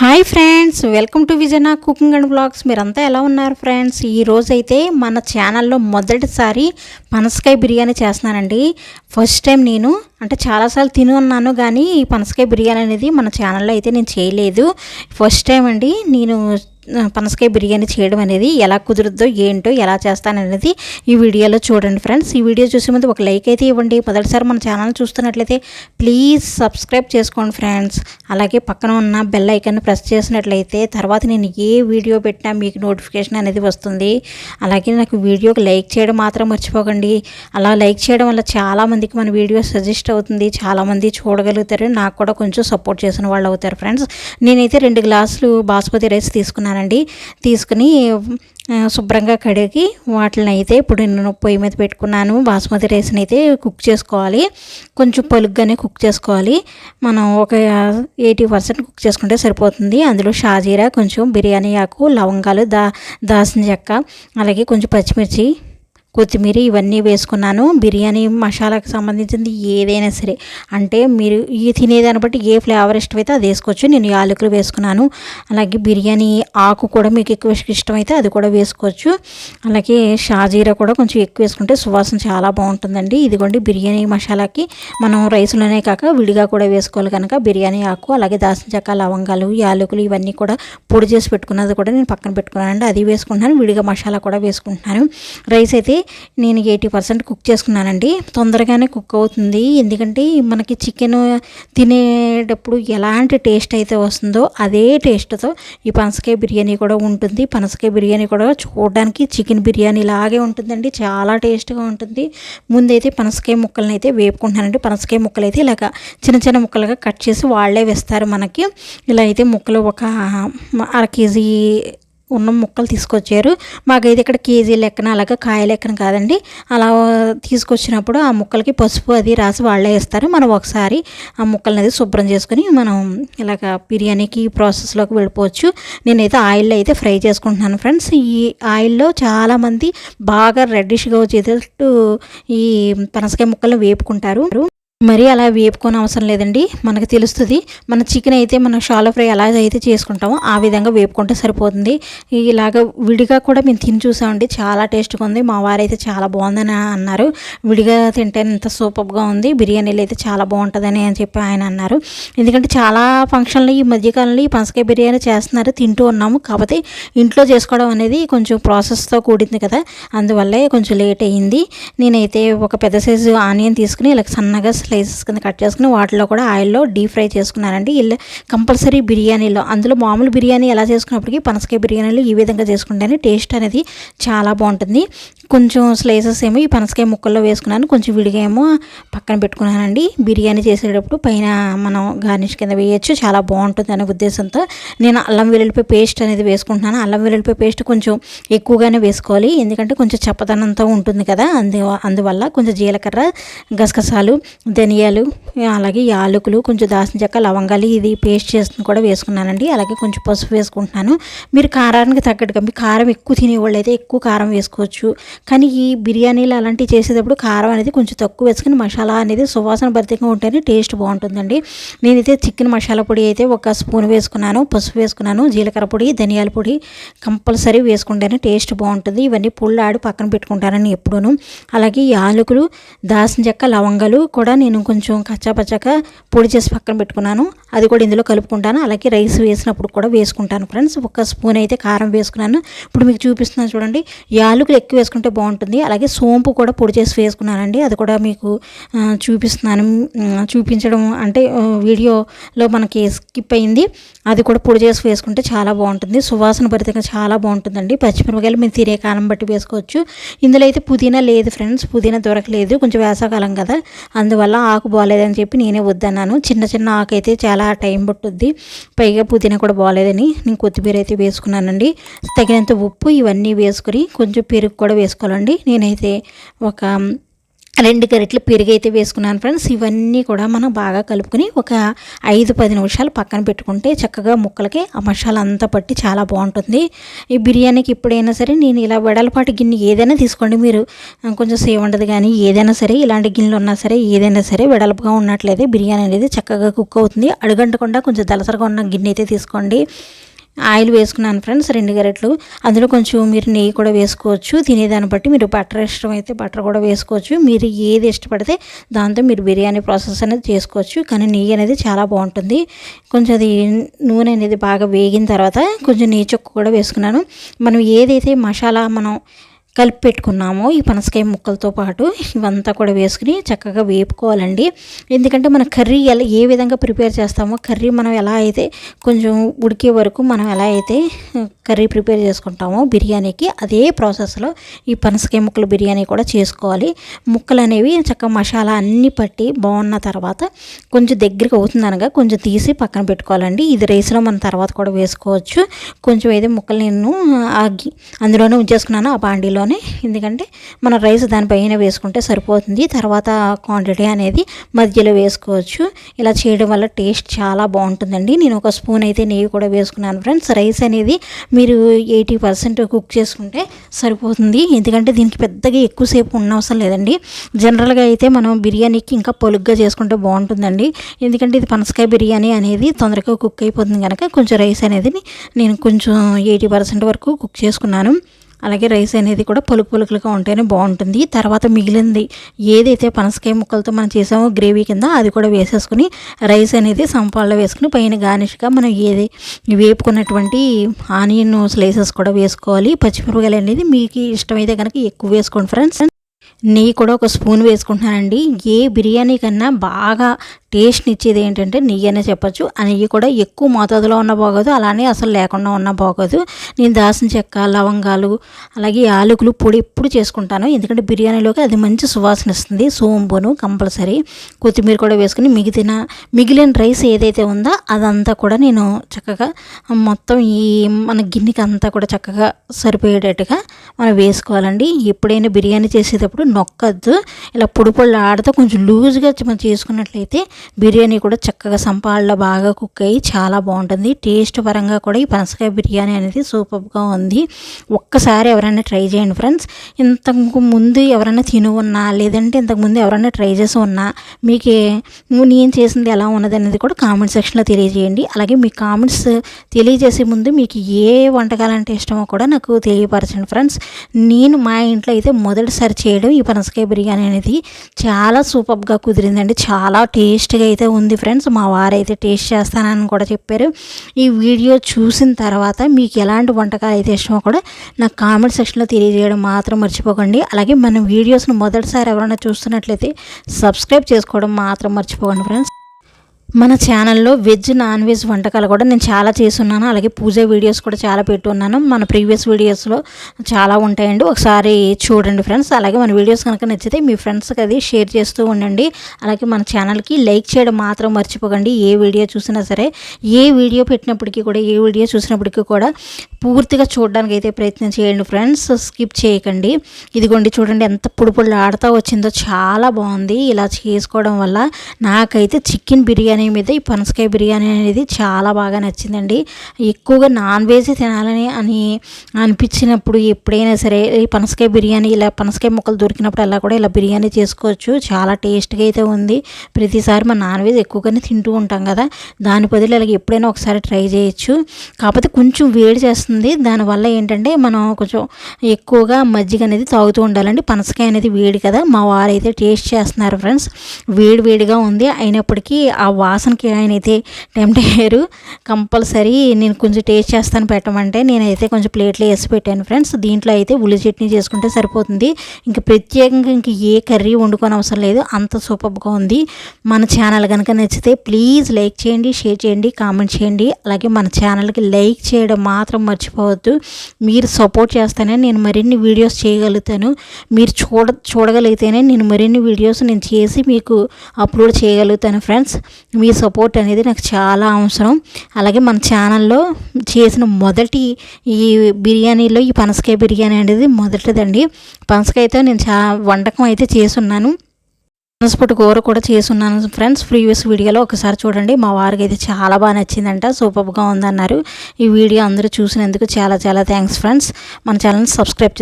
Hi friends welcome to విజయనా cooking and blogs మీరంతా ఎలా ఉన్నారు ఫ్రెండ్స్? ఈ మన ఛానల్లో మొదటిసారి పనసకాయ బిర్యానీ చేస్తున్నానండి. ఫస్ట్ టైం నేను అంటే చాలాసార్లు తిని ఉన్నాను కానీ ఈ పనసకాయ బిర్యానీ అనేది మన ఛానల్లో అయితే నేను చేయలేదు. ఫస్ట్ టైం అండి నేను పనసకాయ బిర్యానీ చేయడం అనేది ఎలా కుదురుద్దో ఏంటో ఎలా చేస్తాననేది ఈ వీడియోలో చూడండి ఫ్రెండ్స్. ఈ వీడియో చూసే ముందు ఒక లైక్ అయితే ఇవ్వండి. మొదటిసారి మన ఛానల్ చూస్తున్నట్లయితే ప్లీజ్ సబ్స్క్రైబ్ చేసుకోండి ఫ్రెండ్స్. అలాగే పక్కన ఉన్న బెల్ ఐకాన్ని ప్రెస్ చేసినట్లయితే తర్వాత నేను ఏ వీడియో పెట్టినా మీకు నోటిఫికేషన్ అనేది వస్తుంది. అలాగే నాకు వీడియోకి లైక్ చేయడం మాత్రం మర్చిపోకండి. అలా లైక్ చేయడం వల్ల చాలామందికి మన వీడియో సజెస్ట్ అవుతుంది. చాలామంది చూడగలుగుతారు. నాకు కూడా కొంచెం సపోర్ట్ చేసిన వాళ్ళు అవుతారు ఫ్రెండ్స్. నేనైతే రెండు గ్లాసులు బాస్మతి రైస్ తీసుకున్నాను. తీసుకున్నానండి. తీసుకుని శుభ్రంగా కడిగి వాటిని అయితే ఇప్పుడు నేను పొయ్యి మీద పెట్టుకున్నాను. బాస్మతి రైస్ని అయితే కుక్ చేసుకోవాలి. కొంచెం పలుగ్గానే కుక్ చేసుకోవాలి. మనం ఒక ఎయిటీ పర్సెంట్ కుక్ చేసుకుంటే సరిపోతుంది. అందులో షాజీరా కొంచెం బిర్యానీ ఆకు లవంగాలు దా దాసిన చెక్క అలాగే కొంచెం పచ్చిమిర్చి కొత్తిమీర ఇవన్నీ వేసుకున్నాను. బిర్యానీ మసాలాకు సంబంధించింది ఏదైనా సరే. అంటే మీరు ఈ తినేదాన్ని బట్టి ఏ ఫ్లేవర్ ఇష్టమైతే అది వేసుకోవచ్చు. నేను యాలకులు వేసుకున్నాను. అలాగే బిర్యానీ ఆకు కూడా మీకు ఎక్కువ ఇష్టమైతే అది కూడా వేసుకోవచ్చు. అలాగే షాజీరా కూడా కొంచెం ఎక్కువ వేసుకుంటే సువాసన చాలా బాగుంటుందండి. ఇదిగోండి బిర్యానీ మసాలాకి మనం రైస్లోనే కాక విడిగా కూడా వేసుకోవాలి కనుక బిర్యానీ ఆకు అలాగే దాసిన చెక్క లవంగాలు యాలకులు ఇవన్నీ కూడా పొడి చేసి పెట్టుకున్నది కూడా నేను పక్కన పెట్టుకున్నానండి. అది వేసుకుంటున్నాను. విడిగా మసాలా కూడా వేసుకుంటున్నాను. రైస్ అయితే నేను ఎయిటీ పర్సెంట్ కుక్ చేసుకున్నానండి. తొందరగానే కుక్ అవుతుంది. ఎందుకంటే మనకి చికెన్ తినేటప్పుడు ఎలాంటి టేస్ట్ అయితే వస్తుందో అదే టేస్ట్తో ఈ పనసకాయ బిర్యానీ కూడా ఉంటుంది. పనసకాయ బిర్యానీ కూడా చూడడానికి చికెన్ బిర్యానీ లాగే ఉంటుందండి. చాలా టేస్ట్గా ఉంటుంది. ముందైతే పనసకాయ ముక్కలని అయితే వేపుకుంటున్నానండి. పనసకాయ ముక్కలు అయితే ఇలాగ చిన్న చిన్న ముక్కలుగా కట్ చేసి వాళ్ళే వేస్తారు మనకి. ఇలా అయితే ముక్కలు ఒక అర కేజీ ఉన్న ముక్కలు తీసుకొచ్చారు. మాకైతే ఇక్కడ కేజీ లెక్కన అలాగే కాయ లెక్కన కాదండి. అలా తీసుకొచ్చినప్పుడు ఆ ముక్కలకి పసుపు అది రాసి వాళ్ళే ఇస్తారు మనం ఒకసారి ఆ ముక్కలను అది శుభ్రం చేసుకుని మనం ఇలాగ బిర్యానీకి ప్రాసెస్లోకి వెళ్ళిపోవచ్చు. నేనైతే ఆయిల్లో అయితే ఫ్రై చేసుకుంటున్నాను ఫ్రెండ్స్. ఈ ఆయిల్లో చాలామంది బాగా రెడ్డిష్గా వచ్చేటట్టు ఈ పనసకాయ ముక్కలు వేపుకుంటారు. మరి అలా వేపుకొని అవసరం లేదండి. మనకు తెలుస్తుంది. మన చికెన్ అయితే మన షాలో ఫ్రై ఎలా అయితే చేసుకుంటామో. ఆ విధంగా వేపుకుంటే సరిపోతుంది. ఇలాగ విడిగా కూడా మేము తిని చూసామండి. చాలా టేస్ట్గా ఉంది. మా వారైతే చాలా బాగుందని అన్నారు. విడిగా తింటే ఇంత సూపర్గా ఉంది. బిర్యానీలు అయితే చాలా బాగుంటుందని అని చెప్పి ఆయన అన్నారు. ఎందుకంటే చాలా ఫంక్షన్లు ఈ మధ్యకాలంలో ఈ పనసకాయ బిర్యానీ చేస్తున్నారు. తింటూ ఉన్నాము. కాకపోతే ఇంట్లో చేసుకోవడం అనేది కొంచెం ప్రాసెస్తో కూడింది కదా. అందువల్లే కొంచెం లేట్ అయ్యింది నేనైతే ఒక పెద్ద సైజు ఆనియన్ తీసుకుని ఇలా సన్నగా స్లైసెస్ కింద కట్ చేసుకుని వాటిలో కూడా ఆయిల్లో డీప్ ఫ్రై చేసుకున్నానండి. ఇలా కంపల్సరీ బిర్యానీలో. అందులో మామూలు బిర్యానీ ఎలా చేసుకున్నప్పటికీ పనసకాయ బిర్యానీలు ఈ విధంగా చేసుకుంటే టేస్ట్ అనేది చాలా బాగుంటుంది. కొంచెం స్లైసెస్ ఏమో ఈ పనసకాయ ముక్కల్లో వేసుకున్నాను. కొంచెం విడిగా ఏమో పక్కన పెట్టుకున్నానండి. బిర్యానీ చేసేటప్పుడు పైన మనం గార్నిష్ కింద వేయచ్చు. చాలా బాగుంటుంది అనే ఉద్దేశంతో నేను అల్లం వెల్లుల్లిపాయ పేస్ట్ అనేది వేసుకుంటున్నాను. అల్లం వెల్లుల్లిపాయ పేస్ట్ కొంచెం ఎక్కువగానే వేసుకోవాలి. ఎందుకంటే కొంచెం చప్పదనంతో ఉంటుంది కదా. అందు అందువల్ల కొంచెం జీలకర్ర గసగసాలు ధనియాలు అలాగే యాలకులు కొంచెం దాల్చిన చెక్క లవంగాలు ఇది పేస్ట్ చేసుకుని కూడా వేసుకున్నానండి. అలాగే కొంచెం పసుపు వేసుకుంటున్నాను. మీరు కారానికి తగ్గట్టుగా మీ కారం ఎక్కువ తినేవాళ్ళు అయితే ఎక్కువ కారం వేసుకోవచ్చు. కానీ ఈ బిర్యానీలు అలాంటివి చేసేటప్పుడు కారం అనేది కొంచెం తక్కువ వేసుకుని మసాలా అనేది సువాసన భరితంగా ఉంటేనే టేస్ట్ బాగుంటుందండి. నేనైతే చికెన్ మసాలా పొడి అయితే ఒక స్పూన్ వేసుకున్నాను పసుపు వేసుకున్నాను జీలకర్ర పొడి ధనియాల పొడి కంపల్సరీ వేసుకుంటేనే టేస్ట్ బాగుంటుంది. ఇవన్నీ పుల్ల ఆడి పక్కన పెట్టుకుంటానని ఎప్పుడూను. అలాగే యాలకులు దాసిన చెక్క లవంగాలు కూడా నేను నేను కొంచెం కచ్చాపచ్చాక పొడి చేసి పక్కన పెట్టుకున్నాను. అది కూడా ఇందులో కలుపుకుంటాను. అలాగే రైస్ వేసినప్పుడు కూడా వేసుకుంటాను ఫ్రెండ్స్. ఒక స్పూన్ అయితే కారం వేసుకున్నాను. ఇప్పుడు మీకు చూపిస్తున్నాను చూడండి. యాలకులు ఎక్కువ వేసుకుంటే బాగుంటుంది. అలాగే సోంపు కూడా పొడి చేసి వేసుకున్నానండి. అది కూడా మీకు చూపిస్తున్నాను. చూపించడం అంటే వీడియోలో మనకి స్కిప్ అయింది. అది కూడా పొడి చేసి వేసుకుంటే చాలా బాగుంటుంది. సువాసన భరితంగా చాలా బాగుంటుందండి. పచ్చిమిరపకాయలు మేము తినే కాలం బట్టి వేసుకోవచ్చు. ఇందులో అయితే పుదీనా లేదు ఫ్రెండ్స్. పుదీనా దొరకలేదు. కొంచెం వేసవకాలం కదా. అందువల్ల ఆకు బాగాలేదని చెప్పి నేనే వద్దన్నాను. చిన్న చిన్న ఆకు అయితే చాలా టైం పట్టుద్ది. పైగా పుదీనా కూడా బాగాలేదని నేను కొత్తిమీర అయితే వేసుకున్నానండి. తగినంత ఉప్పు ఇవన్నీ వేసుకుని కొంచెం పెరుగు కూడా వేసుకోవాలండి. నేనైతే ఒక రెండు గరిటెలు పెరుగు అయితే వేసుకున్నాను ఫ్రెండ్స్. ఇవన్నీ కూడా మనం బాగా కలుపుకొని ఒక ఐదు పది నిమిషాలు పక్కన పెట్టుకుంటే చక్కగా ముక్కలకి ఆ మసాలా అంతా పట్టి చాలా బాగుంటుంది. ఈ బిర్యానీకి ఎప్పుడైనా సరే నేను ఇలా వెడలపాటి గిన్నె ఏదైనా తీసుకోండి. మీరు కొంచెం సేవ్ ఉండదు కానీ ఏదైనా సరే ఇలాంటి గిన్నెలు ఉన్నా సరే ఏదైనా సరే వెడల్పుగా ఉన్నట్లయితే బిర్యానీ అనేది చక్కగా కుక్ అవుతుంది. అడుగంటకుండా కొంచెం దలసరగా ఉన్న గిన్నె అయితే తీసుకోండి. ఆయిల్ వేసుకున్నాను ఫ్రెండ్స్ రెండు గరెట్లు. అందులో కొంచెం మీరు నెయ్యి కూడా వేసుకోవచ్చు. తినేదాన్ని బట్టి మీరు బటర్ ఇష్టం అయితే బటర్ కూడా వేసుకోవచ్చు. మీరు ఏది ఇష్టపడితే దాంతో మీరు బిర్యానీ ప్రాసెస్ అనేది చేసుకోవచ్చు. కానీ నెయ్యి అనేది చాలా బాగుంటుంది. కొంచెం అది నూనె అనేది బాగా వేగిన తర్వాత కొంచెం నెయ్యి చొక్క కూడా వేసుకున్నాను. మనం ఏదైతే మసాలా మనం కలిపి పెట్టుకున్నామో ఈ పనసకాయ ముక్కలతో పాటు. ఇవంతా కూడా వేసుకుని చక్కగా వేపుకోవాలండి. ఎందుకంటే మన కర్రీ ఎలా ఏ విధంగా ప్రిపేర్ చేస్తామో కర్రీ మనం ఎలా అయితే కొంచెం ఉడికే వరకు మనం ఎలా అయితే కర్రీ ప్రిపేర్ చేసుకుంటామో బిర్యానీకి అదే ప్రాసెస్లో ఈ పనసకాయ ముక్కలు బిర్యానీ కూడా చేసుకోవాలి. ముక్కలు అనేవి చక్కగా మసాలా అన్నీ పట్టి బాగున్న తర్వాత కొంచెం దగ్గరికి అవుతుందనగా కొంచెం తీసి పక్కన పెట్టుకోవాలండి. ఇది రైస్లో మనం తర్వాత కూడా వేసుకోవచ్చు. కొంచెం అయితే ముక్కలు నేను ఆ అందులోనే ఉంచేసుకున్నాను. ఆ బాండీలో బాండీలోనే ఎందుకంటే మన రైస్ దానిపైన వేసుకుంటే సరిపోతుంది. తర్వాత క్వాంటిటీ అనేది మధ్యలో వేసుకోవచ్చు. ఇలా చేయడం వల్ల టేస్ట్ చాలా బాగుంటుందండి. నేను ఒక స్పూన్ అయితే నెయ్యి కూడా వేసుకున్నాను ఫ్రెండ్స్. రైస్ అనేది మీరు ఎయిటీ పర్సెంట్ కుక్ చేసుకుంటే సరిపోతుంది. ఎందుకంటే దీనికి పెద్దగా ఎక్కువసేపు ఉండవసరం లేదండి. జనరల్గా అయితే మనం బిర్యానీకి ఇంకా పొలుగ్గా చేసుకుంటే బాగుంటుందండి. ఎందుకంటే ఇది పనసకాయ బిర్యానీ అనేది తొందరగా కుక్ అయిపోతుంది కనుక కొంచెం రైస్ అనేది నేను కొంచెం ఎయిటీ పర్సెంట్ వరకు కుక్ చేసుకున్నాను. అలాగే రైస్ అనేది కూడా పలుకు పలుకులుగా ఉంటేనే బాగుంటుంది. తర్వాత మిగిలింది ఏదైతే పనసకాయ ముక్కలతో మనం చేసామో గ్రేవీ కింద అది కూడా వేసేసుకుని రైస్ అనేది సంపాల్లో వేసుకుని పైన గార్నిష్గా మనం ఏది వేపుకున్నటువంటి ఆనియన్ స్లైసెస్ కూడా వేసుకోవాలి. పచ్చిమిరపకాయలు అనేది మీకు ఇష్టమైతే కనుక ఎక్కువ వేసుకోండి ఫ్రెండ్స్ నెయ్యి కూడా ఒక స్పూన్ వేసుకుంటున్నానండి. ఏ బిర్యానీ కన్నా బాగా టేస్ట్ని ఇచ్చేది ఏంటంటే నెయ్యి అనే చెప్పొచ్చు. ఆ నెయ్యి కూడా ఎక్కువ మోతాదులో ఉన్న బాగోదు అలానే అసలు లేకుండా ఉన్న బాగోదు. నేను దాసిన చెక్క లవంగాలు అలాగే ఆలుకులు పొడి ఎప్పుడు చేసుకుంటాను. ఎందుకంటే బిర్యానీలోకి అది మంచి సువాసన ఇస్తుంది సోంపును కంపల్సరీ. కొత్తిమీర కూడా వేసుకుని మిగిలిన మిగిలిన రైస్ ఏదైతే ఉందో అదంతా కూడా నేను చక్కగా మొత్తం ఈ మన గిన్నెకి అంతా కూడా చక్కగా సరిపోయేటట్టుగా మనం వేసుకోవాలండి. ఎప్పుడైనా బిర్యానీ చేసేటప్పుడు నొక్కద్దు. ఇలా పొడి పొడి ఆడితే కొంచెం లూజ్గా మనం చేసుకున్నట్లయితే బిర్యానీ కూడా చక్కగా సంపాళ్ళలో బాగా కుక్ అయ్యి చాలా బాగుంటుంది. టేస్ట్ పరంగా కూడా ఈ పనసకాయ బిర్యానీ అనేది సూపర్గా ఉంది. ఒక్కసారి ఎవరైనా ట్రై చేయండి ఫ్రెండ్స్. ఇంతకు ముందు ఎవరైనా తిని ఉన్నా లేదంటే ఇంతకు ముందు ఎవరైనా ట్రై చేసి ఉన్నా మీకు నేను చేసింది ఎలా ఉన్నది అనేది కూడా కామెంట్ సెక్షన్లో తెలియజేయండి. అలాగే మీ కామెంట్స్ తెలియజేసే ముందు మీకు ఏ వంటకాలు అంటే ఇష్టమో కూడా నాకు తెలియపరచండి ఫ్రెండ్స్. నేను మా ఇంట్లో అయితే మొదటిసారి చేయడం ఈ పనసకాయ బిర్యానీ అనేది చాలా సూపర్గా కుదిరిందండి. చాలా టేస్ట్గా అయితే ఉంది ఫ్రెండ్స్. మా వారైతే టేస్ట్ చేస్తానని కూడా చెప్పారు. ఈ వీడియో చూసిన తర్వాత మీకు ఎలాంటి వంటకాలు అయితే ఇష్టమో కూడా నాకు కామెంట్ సెక్షన్లో తెలియజేయడం మాత్రం మర్చిపోకండి. అలాగే మన వీడియోస్ను మొదటిసారి ఎవరైనా చూస్తున్నట్లయితే సబ్స్క్రైబ్ చేసుకోవడం మాత్రం మర్చిపోకండి ఫ్రెండ్స్. మన ఛానల్లో వెజ్ నాన్ వెజ్ వంటకాలు కూడా నేను చాలా చేస్తున్నాను. అలాగే పూజ వీడియోస్ కూడా చాలా పెట్టున్నాను మన ప్రీవియస్ వీడియోస్లో చాలా ఉంటాయండి. ఒకసారి చూడండి ఫ్రెండ్స్. అలాగే మన వీడియోస్ కనుక నచ్చితే మీ ఫ్రెండ్స్కి అది షేర్ చేస్తూ ఉండండి. అలాగే మన ఛానల్కి లైక్ చేయడం మాత్రం మర్చిపోకండి. ఏ వీడియో చూసినా సరే ఏ వీడియో పెట్టినప్పటికీ కూడా ఏ వీడియో చూసినప్పటికీ కూడా పూర్తిగా చూడడానికి అయితే ప్రయత్నం చేయండి ఫ్రెండ్స్. స్కిప్ చేయకండి. ఇదిగోండి చూడండి ఎంత పుడుపుళ్ళు ఆడుతూ వచ్చిందో. చాలా బాగుంది. ఇలా చేసుకోవడం వల్ల నాకైతే చికెన్ బిర్యానీ మీద ఈ పనసకాయ బిర్యానీ అనేది చాలా బాగా నచ్చిందండి. ఎక్కువగా నాన్ వెజ్ తినాలని అని అనిపించినప్పుడు ఎప్పుడైనా సరే ఈ పనసకాయ బిర్యానీ ఇలా పనసకాయ ముక్కలు దొరికినప్పుడు అలా కూడా ఇలా బిర్యానీ చేసుకోవచ్చు. చాలా టేస్ట్గా అయితే ఉంది. ప్రతిసారి మన నాన్ వెజ్ ఎక్కువగానే తింటూ ఉంటాం కదా. దాని బదులు ఇలా ఎప్పుడైనా ఒకసారి ట్రై చేయొచ్చు. కాకపోతే కొంచెం వేడి చేస్తుంది. దానివల్ల ఏంటంటే మనం కొంచెం ఎక్కువగా మజ్జిగ అనేది తాగుతూ ఉండాలండి. పనసకాయ అనేది వేడి కదా. మా వారైతే టేస్ట్ చేస్తున్నారు ఫ్రెండ్స్. వేడి వేడిగా ఉంది. అయినప్పటికీ ఆ వాసనకి ఆయన అయితే టెంప్ట్ అయ్యారు కంపల్సరీ నేను కొంచెం టేస్ట్ చేస్తాను పెట్టమంటే నేనైతే కొంచెం ప్లేట్లో వేసి పెట్టాను ఫ్రెండ్స్. దీంట్లో అయితే ఉల్లి చట్నీ చేసుకుంటే సరిపోతుంది. ఇంకా ప్రత్యేకంగా ఇంక ఏ కర్రీ వండుకొని అవసరం లేదు. అంత సూపర్గా ఉంది. మన ఛానల్ కనుక నచ్చితే ప్లీజ్ లైక్ చేయండి షేర్ చేయండి కామెంట్ చేయండి. అలాగే మన ఛానల్కి లైక్ చేయడం మాత్రం మర్చిపోవద్దు. మీరు సపోర్ట్ చేస్తేనే నేను మరిన్ని వీడియోస్ చేయగలుగుతాను. మీరు చూడ చూడగలిగితేనే నేను మరిన్ని వీడియోస్ నేను చేసి మీకు అప్లోడ్ చేయగలుగుతాను ఫ్రెండ్స్. మీ సపోర్ట్ అనేది నాకు చాలా అవసరం. అలాగే మన ఛానల్లో చేసిన మొదటి ఈ బిర్యానీలో ఈ పనసకాయ బిర్యానీ అనేది మొదటిదండి. పనసకాయతో నేను చా వంటకం అయితే చేసున్నాను పనసపొట్టు కూర కూడా చేసున్నాను ఫ్రెండ్స్. ప్రీవియస్ వీడియోలో ఒకసారి చూడండి. మా వారికి అయితే చాలా బాగా నచ్చిందంట. సూపర్గా ఉందన్నారు. ఈ వీడియో అందరూ చూసినందుకు చాలా చాలా థ్యాంక్స్ ఫ్రెండ్స్. మన ఛానల్ సబ్స్క్రైబ్